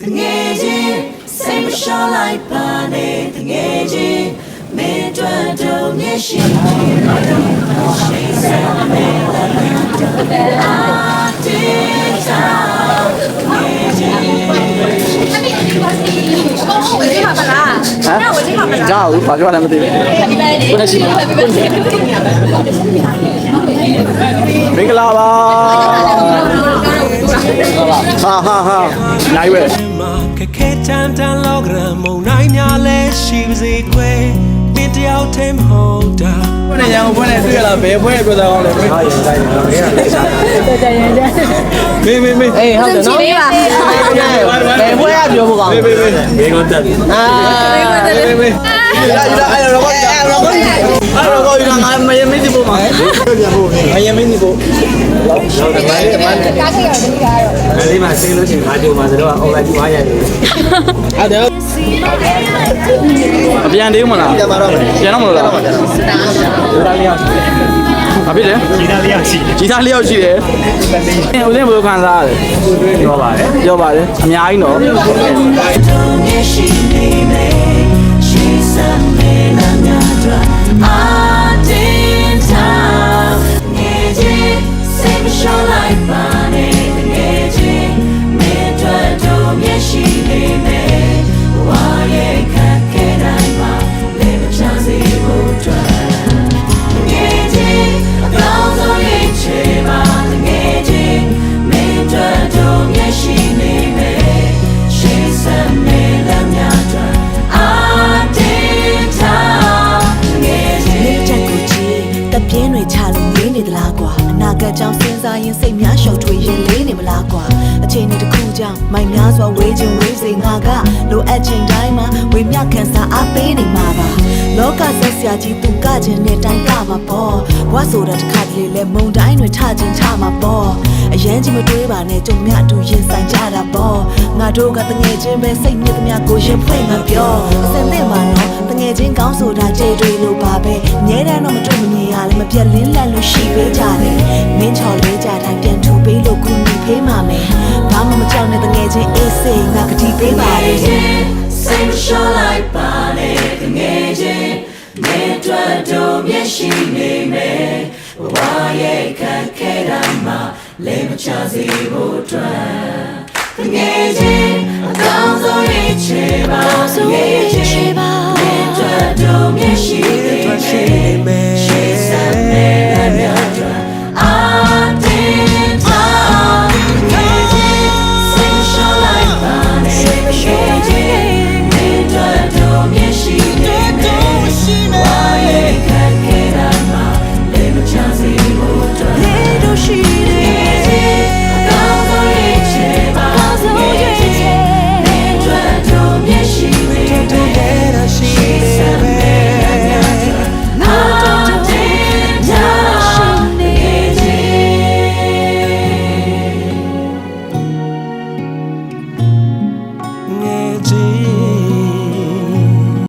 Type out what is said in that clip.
တငယ်ချင်းစိတ်မလျှော့လိုက်ပါနဲ့တငယ်ချင်းမင်းတို့တို့မျက်ရှိရှိစမ်းမယ်အာတေချာငယ်ချင်း 我这好不啦？那我这好不啦？ ကြောက်ဘာပြောလဲမသိဘူးခုနရှိမင်္ဂလာပါဟာဟာဟာနိုင်ပဲ မှာ ခက်ခဲတန်တန်လောကရမုံနိုင်များလဲရှိပါစေကွယ်မင်းတယောက်တည်းမဟုတ်တာဘယ်နဲ့ရအောင်ဘယ်နဲ့တွေ့ရလားဘယ်ဘွဲပြောသားကောင်းလဲဟာရင်တိုင်းတော့မင်းကလည်းစားမင်းမင်းမင်းအေးဟုတ်တယ်နော်没吧？ဘယ်ဘွဲကပြောဖို့ကောင်းမင်းမင်းမင်းမင်းကတက်အာမင်းမင်းမင်းလာလာအဲ့တော့ကောအဲ့တော့ကောအဲ့တော့ကောရငါမယမင်းဒီပုံမှာပြန်ဖို့မယမင်းဒီပုံ တော့တမန်တမန်နဲ့ကားကြီးတော့ဒီကတော့မလေးမှာဆင်းလို့ရှိရင်ငါကြုံမှာဆိုတော့ online ကြီးဝါးရတယ်ဟုတ်တယ်အပြန်သေးမလားပြန်မှာတော့ပြန်တော့မလို့လားဒေတာလျောက်ရှိတယ်ဘာဖြစ်လဲဒေတာလျောက်ရှိတယ်ဒေတာလျောက်ရှိတယ်ဦးလင်းဘယ်လိုခံစားရလဲပြောပါတယ်ပြောပါတယ်အများကြီးတော့ ငေးနေသလားကွာအနာဂတ်ကြောင့်စဉ်းစားရင်စိတ်များရှော့ထွေးရင်လေးနေမလားကွာအချိန်တစ်ခုကြောင့်မိုင်များစွာဝေးခြင်းဝေးစေငါကလိုအပ်ချိန်တိုင်းမှာဝေမျှခံစားအားပေးနေမှာပါလောကဆက်ဆရာကြီးသူကခြင်းနဲ့တိုင်းကမှာပေါ့ဘွားဆိုတာတစ်ခါတလေလဲမုံတိုင်းတွေထခြင်းချမှာပေါ့အရန်ကြီးမတွေးပါနဲ့ကြုံမြအတူရင်ဆိုင်ကြတာပေါ့ငါတို့ကတငယ်ချင်းပဲစိတ်နှစ်သမျှကိုရင်ဖွင့်မှာပြောအစင်သင့်ပါနော်တငယ်ချင်းကောင်းဆိုတာကြဲတွေလို့ ရက်လင်းလက်လို့ရှိပေးကြတယ်မင်းချော်လေးကြတိုင်းပြန်ထူပေးလို့ကူညီဖေးမှာမယ်ဘာမှမကြောက်နဲ့တငယ်ချင်းအေးစိတ်ငါကတိပေးပါတယ်စိတ်ရှော့လိုက်ပါနဲ့တငယ်ချင်းမင်းတို့တို့မျက်ရှိနေမယ်ဝါရဲ့ခက်ခဲတာမှာလဲမချစေဖို့အတွက်တငယ်ချင်းအကောင်းဆုံးရဲ့ချေပါ